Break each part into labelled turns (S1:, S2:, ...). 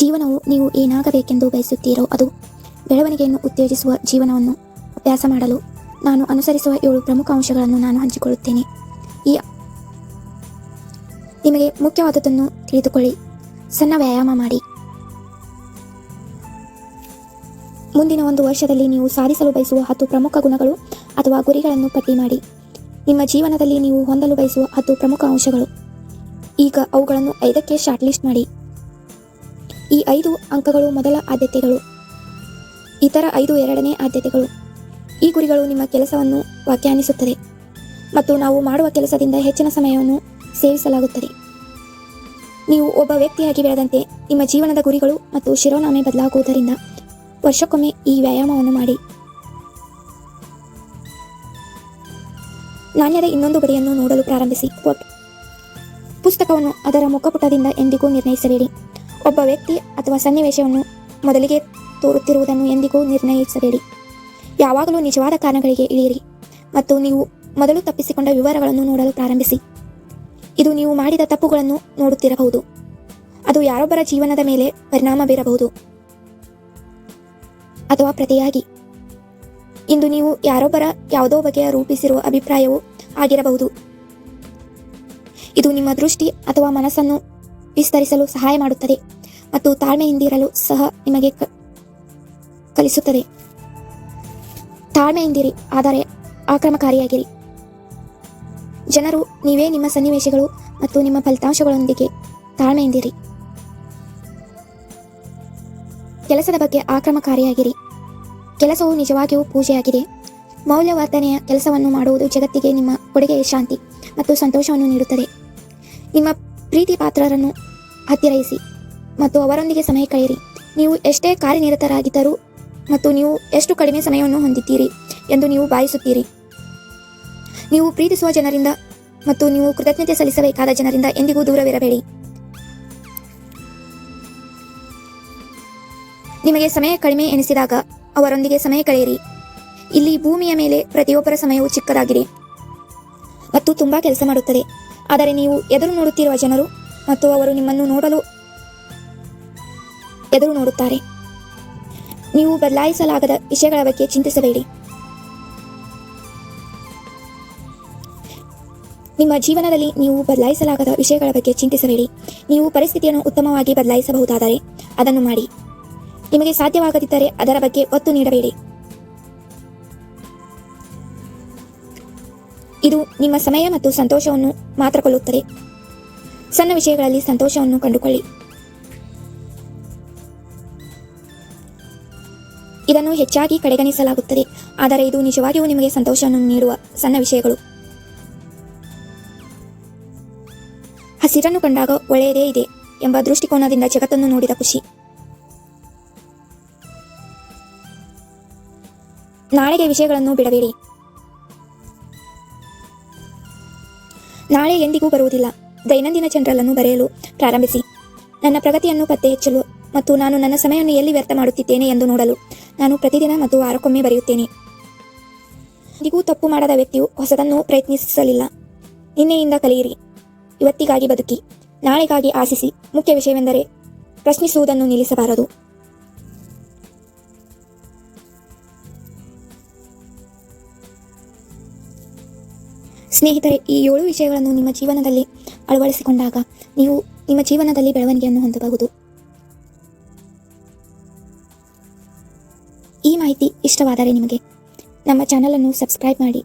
S1: ಜೀವನವು ನೀವು ಏನಾಗಬೇಕೆಂದು ಬಯಸುತ್ತೀರೋ ಅದು ಬೆಳವಣಿಗೆಯನ್ನು ಉತ್ತೇಜಿಸುವ ಜೀವನವನ್ನು ಅಭ್ಯಾಸ ಮಾಡಲು ನಾನು ಅನುಸರಿಸುವ ಏಳು ಪ್ರಮುಖ ಅಂಶಗಳನ್ನು ನಾನು ಹಂಚಿಕೊಳ್ಳುತ್ತೇನೆ. ಈ ನಿಮಗೆ ಮುಖ್ಯವಾದದ್ದನ್ನು ತಿಳಿದುಕೊಳ್ಳಿ. ಸಣ್ಣ ವ್ಯಾಯಾಮ ಮಾಡಿ. ಮುಂದಿನ ಒಂದು ವರ್ಷದಲ್ಲಿ ನೀವು ಸಾಧಿಸಲು ಬಯಸುವ ಹತ್ತು ಪ್ರಮುಖ ಗುಣಗಳು ಅಥವಾ ಗುರಿಗಳನ್ನು ಪಟ್ಟಿ ಮಾಡಿ. ನಿಮ್ಮ ಜೀವನದಲ್ಲಿ ನೀವು ಹೊಂದಲು ಬಯಸುವ ಹತ್ತು ಪ್ರಮುಖ ಅಂಶಗಳು. ಈಗ ಅವುಗಳನ್ನು ಐದಕ್ಕೆ ಶಾರ್ಟ್ ಲಿಸ್ಟ್ ಮಾಡಿ. ಈ ಐದು ಅಂಕಗಳು ಮೊದಲ ಆದ್ಯತೆಗಳು. ಇತರ ಐದು ಎರಡನೇ ಆದ್ಯತೆಗಳು. ಈ ಗುರಿಗಳು ನಿಮ್ಮ ಕೆಲಸವನ್ನು ವ್ಯಾಖ್ಯಾನಿಸುತ್ತದೆ. ಮತ್ತು ನಾವು ಮಾಡುವ ಕೆಲಸದಿಂದ ಹೆಚ್ಚಿನ ಸಮಯವನ್ನು ಸೇವಿಸಲಾಗುತ್ತದೆ. ನೀವು ಒಬ್ಬ ವ್ಯಕ್ತಿಯಾಗಿ ಬೆಳೆದಂತೆ ನಿಮ್ಮ ಜೀವನದ ಗುರಿಗಳು ಮತ್ತು ಶಿರೋನಾಮೆ ಬದಲಾಗುವುದರಿಂದ ವರ್ಷಕ್ಕೊಮ್ಮೆ ಈ ವ್ಯಾಯಾಮವನ್ನು ಮಾಡಿ. ನಾಣ್ಯದ ಇನ್ನೊಂದು ಬದಿಯನ್ನು ನೋಡಲು ಪ್ರಾರಂಭಿಸಿ. ಪುಸ್ತಕವನ್ನು ಅದರ ಮುಖಪುಟದಿಂದ ಎಂದಿಗೂ ನಿರ್ಣಯಿಸಬೇಡಿ. ಒಬ್ಬ ವ್ಯಕ್ತಿ ಅಥವಾ ಸನ್ನಿವೇಶವನ್ನು ಮೊದಲಿಗೆ ತೋರುತ್ತಿರುವುದನ್ನು ಎಂದಿಗೂ ನಿರ್ಣಯಿಸಬೇಡಿ. ಯಾವಾಗಲೂ ನಿಜವಾದ ಕಾರಣಗಳಿಗೆ ಇಳಿಯಿರಿ ಮತ್ತು ನೀವು ಮೊದಲು ತಪ್ಪಿಸಿಕೊಂಡ ವಿವರಗಳನ್ನು ನೋಡಲು ಪ್ರಾರಂಭಿಸಿ. ಇದು ನೀವು ಮಾಡಿದ ತಪ್ಪುಗಳನ್ನು ನೋಡುತ್ತಿರಬಹುದು. ಅದು ಯಾರೊಬ್ಬರ ಜೀವನದ ಮೇಲೆ ಪರಿಣಾಮ ಬೀರಬಹುದು ಅಥವಾ ಪ್ರತಿಯಾಗಿ. ಇಂದು ನೀವು ಯಾರೊಬ್ಬರ ಯಾವುದೋ ಬಗೆಯ ರೂಪಿಸಿರುವ ಅಭಿಪ್ರಾಯವು ಆಗಿರಬಹುದು. ಇದು ನಿಮ್ಮ ದೃಷ್ಟಿ ಅಥವಾ ಮನಸ್ಸನ್ನು ವಿಸ್ತರಿಸಲು ಸಹಾಯ ಮಾಡುತ್ತದೆ. ಮತ್ತು ತಾಳ್ಮೆಯಿಂದಿರಲು ಸಹ ನಿಮಗೆ ಕಲಿಸುತ್ತದೆ. ತಾಳ್ಮೆಯಿಂದಿರಿ, ಆದರೆ ಆಕ್ರಮಕಾರಿಯಾಗಿರಿ. ಜನರು, ನೀವೇ ನಿಮ್ಮ ಸನ್ನಿವೇಶಗಳು ಮತ್ತು ನಿಮ್ಮ ಫಲಿತಾಂಶಗಳೊಂದಿಗೆ ತಾಳ್ಮೆಯಿಂದಿರಿ. ಕೆಲಸದ ಬಗ್ಗೆ ಆಕ್ರಮಕಾರಿಯಾಗಿರಿ. ಕೆಲಸವು ನಿಜವಾಗಿಯೂ ಪೂಜೆಯಾಗಿದೆ. ಮೌಲ್ಯವರ್ಧನೆಯ ಕೆಲಸವನ್ನು ಮಾಡುವುದು ಜಗತ್ತಿಗೆ ನಿಮ್ಮ ಕೊಡುಗೆ ಶಾಂತಿ ಮತ್ತು ಸಂತೋಷವನ್ನು ನೀಡುತ್ತದೆ. ನಿಮ್ಮ ಪ್ರೀತಿ ಪಾತ್ರರನ್ನು ಹತ್ತಿರಯಿಸಿ ಮತ್ತು ಅವರೊಂದಿಗೆ ಸಮಯ ಕಳೆಯಿರಿ. ನೀವು ಎಷ್ಟೇ ಕಾರ್ಯನಿರತರಾಗಿದ್ದರೂ ಮತ್ತು ನೀವು ಎಷ್ಟು ಕಡಿಮೆ ಸಮಯವನ್ನು ಹೊಂದಿದ್ದೀರಿ ಎಂದು ನೀವು ಭಾವಿಸುತ್ತೀರಿ. ನೀವು ಪ್ರೀತಿಸುವ ಜನರಿಂದ ಮತ್ತು ನೀವು ಕೃತಜ್ಞತೆ ಸಲ್ಲಿಸಬೇಕಾದ ಜನರಿಂದ ಎಂದಿಗೂ ದೂರವಿರಬೇಡಿ. ನಿಮಗೆ ಸಮಯ ಕಡಿಮೆ ಎನಿಸಿದಾಗ ಅವರೊಂದಿಗೆ ಸಮಯ ಕಳೆಯಿರಿ. ಇಲ್ಲಿ ಭೂಮಿಯ ಮೇಲೆ ಪ್ರತಿಯೊಬ್ಬರ ಸಮಯವು ಚಿಕ್ಕದಾಗಿದೆ ಮತ್ತು ತುಂಬಾ ಕೆಲಸ ಮಾಡುತ್ತದೆ. ಆದರೆ ನೀವು ಎದುರು ನೋಡುತ್ತಿರುವ ಜನರು ಮತ್ತು ಅವರು ನಿಮ್ಮನ್ನು ನೋಡಲು ಎದುರು ನೋಡುತ್ತಾರೆ. ನೀವು ಬದಲಾಯಿಸಲಾಗದ ವಿಷಯಗಳ ಬಗ್ಗೆ ಚಿಂತಿಸಬೇಡಿ. ನಿಮ್ಮ ಜೀವನದಲ್ಲಿ ನೀವು ಬದಲಾಯಿಸಲಾಗದ ವಿಷಯಗಳ ಬಗ್ಗೆ ಚಿಂತಿಸಬೇಡಿ. ನೀವು ಪರಿಸ್ಥಿತಿಯನ್ನು ಉತ್ತಮವಾಗಿ ಬದಲಾಯಿಸಬಹುದಾದರೆ ಅದನ್ನು ಮಾಡಿ. ನಿಮಗೆ ಸಾಧ್ಯವಾಗದಿದ್ದರೆ ಅದರ ಬಗ್ಗೆ ಒತ್ತು ನೀಡಬೇಡಿ. ಇದು ನಿಮ್ಮ ಸಮಯ ಮತ್ತು ಸಂತೋಷವನ್ನು ಮಾತ್ರ ಕೊಳ್ಳುತ್ತದೆ ಸಣ್ಣ ವಿಷಯಗಳಲ್ಲಿ ಸಂತೋಷವನ್ನು ಕಂಡುಕೊಳ್ಳಿ. ಇದನ್ನು ಹೆಚ್ಚಾಗಿ ಕಡೆಗಣಿಸಲಾಗುತ್ತದೆ. ಆದರೆ ಇದು ನಿಜವಾಗಿಯೂ ನಿಮಗೆ ಸಂತೋಷವನ್ನು ನೀಡುವ ಸಣ್ಣ ವಿಷಯಗಳು. ಹಸಿರನ್ನು ಕಂಡಾಗ ಒಳ್ಳೆಯದೇ ಇದೆ ಎಂಬ ದೃಷ್ಟಿಕೋನದಿಂದ ಜಗತ್ತನ್ನು ನೋಡಿದ ಖುಷಿ. ನಾಳೆಗೆ ವಿಷಯಗಳನ್ನು ಬಿಡಬೇಡಿ. ನಾಳೆ ಎಂದಿಗೂ ಬರುವುದಿಲ್ಲ. ದೈನಂದಿನ ಜನರಲ್ಲನ್ನು ಬರೆಯಲು ಪ್ರಾರಂಭಿಸಿ. ನನ್ನ ಪ್ರಗತಿಯನ್ನು ಪತ್ತೆ ಹಚ್ಚಲು ಮತ್ತು ನಾನು ನನ್ನ ಸಮಯವನ್ನು ಎಲ್ಲಿ ವ್ಯರ್ಥ ಮಾಡುತ್ತಿದ್ದೇನೆ ಎಂದು ನೋಡಲು. ನಾನು ಪ್ರತಿದಿನ ಮತ್ತು ವಾರಕ್ಕೊಮ್ಮೆ ಬರೆಯುತ್ತೇನೆ. ಇದಿಗೂ ತಪ್ಪು ಮಾಡದ ವ್ಯಕ್ತಿಯು ಹೊಸದನ್ನು ಪ್ರಯತ್ನಿಸಲಿಲ್ಲ. ನಿನ್ನೆಯಿಂದ ಕಲಿಯಿರಿ. ಇವತ್ತಿಗಾಗಿ ಬದುಕಿ. ನಾಳೆಗಾಗಿ ಆಶಿಸಿ. ಮುಖ್ಯ ವಿಷಯವೆಂದರೆ ಪ್ರಶ್ನಿಸುವುದನ್ನು ನಿಲ್ಲಿಸಬಾರದು. ಸ್ನೇಹಿತರೆ, ಈ ಏಳು ವಿಷಯಗಳನ್ನು ನಿಮ್ಮ ಜೀವನದಲ್ಲಿ ಅಳವಡಿಸಿಕೊಂಡಾಗ ನೀವು ನಿಮ್ಮ ಜೀವನದಲ್ಲಿ ಬೆಳವಣಿಗೆಯನ್ನು ಹೊಂದಬಹುದು. ಮಾಹಿತಿ ಇಷ್ಟವಾದರೆ ನಿಮಗೆ ನಮ್ಮ ಚಾನಲನ್ನು ಸಬ್ಸ್ಕ್ರೈಬ್ ಮಾಡಿ.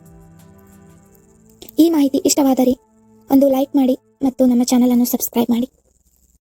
S1: ಈ ಮಾಹಿತಿ ಇಷ್ಟವಾದರೆ ಒಂದು ಲೈಕ್ ಮಾಡಿ ಮತ್ತು ನಮ್ಮ ಚಾನಲನ್ನು ಸಬ್ಸ್ಕ್ರೈಬ್ ಮಾಡಿ.